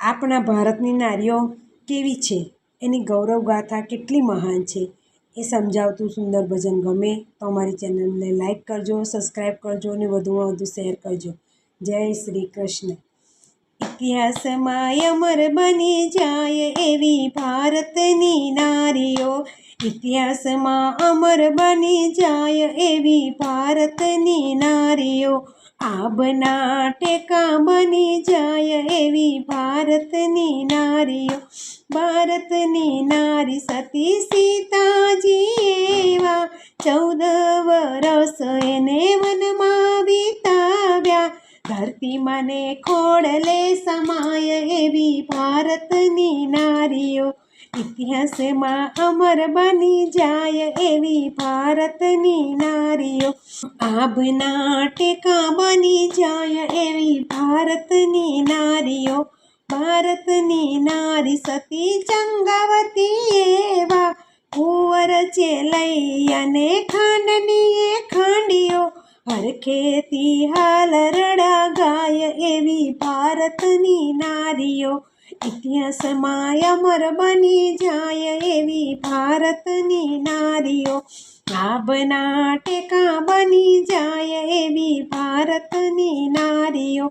આપણા ભારતની નારીઓ કેવી છે? એની ગૌરવગાથા કેટલી મહાન છે? એ સમજાવતું સુંદર ભજન ગમે તો અમારી ચેનલને લાઇક કરજો સબસ્ક્રાઈબ કરજો અને વધુમાં વધુ શેર કરજો. જય શ્રી કૃષ્ણ. ઇતિહાસમાં અમર બની જાય એવી ભારતની નારીઓ. ઇતિહાસમાં અમર બની જાય એવી ભારતની નારીઓ. આબના ટેકા બની જાય એવી ભારતની નારીઓ. ભારતની નારી સતી સીતાજી એવા ચૌદ વરસ એને વનમાં વિતાવ્યા. ધરતી મને ખોડલે સમાય એવી ભારતની નારીઓ. ઇતિહાસમાં અમર બની જાય એવી ભારતની નારીઓ. આભના ટેકા બની જાય એવી ભારતની નારીઓ. ભારતની નારી સતી ચંગાવતી એવા કુંવર લઈ અને ખાંડની ખાંડીઓ. હરખેતી હાલ રડા ગાય એવી ભારતની નારીઓ. ઇતિહાસમાં અમર બની જાય એવી ભારતની નારીઓ. લાભના ટેકા બની જાય એવી ભારતની નારીઓ.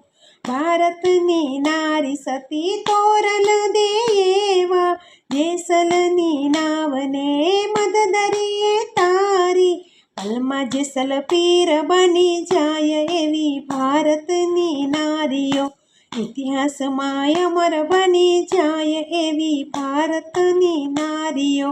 ભારતની નારી સતી તોરલ દેવા જેસલની નાવને મદદરીએ તારી. પલમાં જેસલ પીર બની જાય એવી ભારતની નારીઓ. ઇતિહાસમાં અમર બની જાય એવી ભારતની નારીઓ.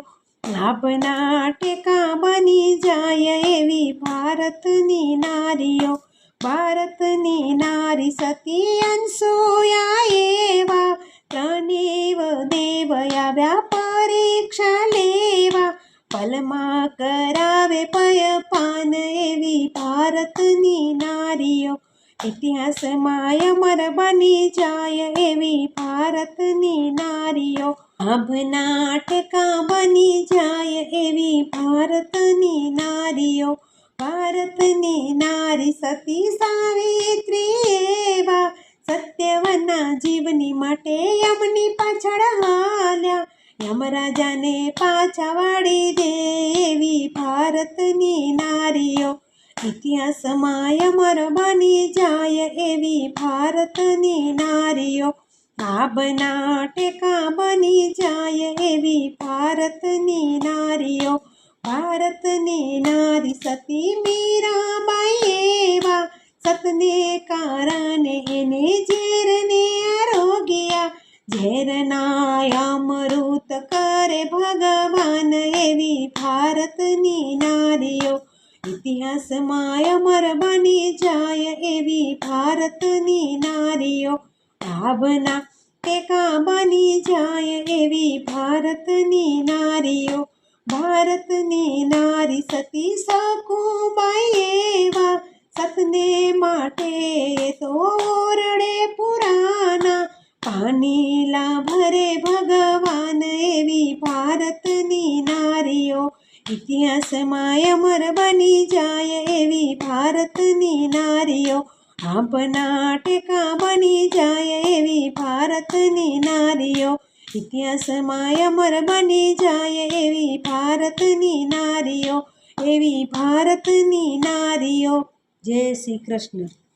લાભના ટેકા બની જાય એવી ભારતની નારીઓ. ભારતની નારી સતી અનસુયા એવા. ત્રણેવ દેવ આવ્યા પરીક્ષા લેવા. પલમાં કરાવે પય પાન એવી ભારતની નારીઓ. ઇતિહાસમાં અમર બની જાય એવી ભારતની નારીઓ. અભનાટકા બની જાય એવી ભારતની નારીઓ. ભારતની નારી સતી સાવિત્રી એવા સત્યવના જીવની માટે યમની પાછળ હાલ્યા. યમરાજાને પાછા વાળી દેવી ભારતની નારીઓ. ઇતિહાસમાં માય મરવાની જાય એવી ભારતની નારીઓ. આબના ટેકા બની જાય એવી ભારતની નારીઓ. ભારતની નારી સતી મીરાબાઈ એવા. સતને કારણે એને ઝેરને આરોગ્યા. ઝેરના અમૃત કરે ભગવાન એવી ભારતની નારીઓ. ઇતિહાસમાં અમર બની જાય એવી ભારતની નારીઓ. ભાવના ટેકા બની જાય એવી ભારતની નારીઓ. ભારતની નારી સતી સકુબાઈ એવા સતને માટે તો ઇતિહાસમાં અમર બની જાય એવી ભારતની નારીઓ. આપના ટેકા બની જાય એવી ભારતની નારીઓ. ઇતિહાસમાં અમર બની જાય એવી ભારતની નારીઓ. એવી ભારતની નારીઓ. જય શ્રી કૃષ્ણ.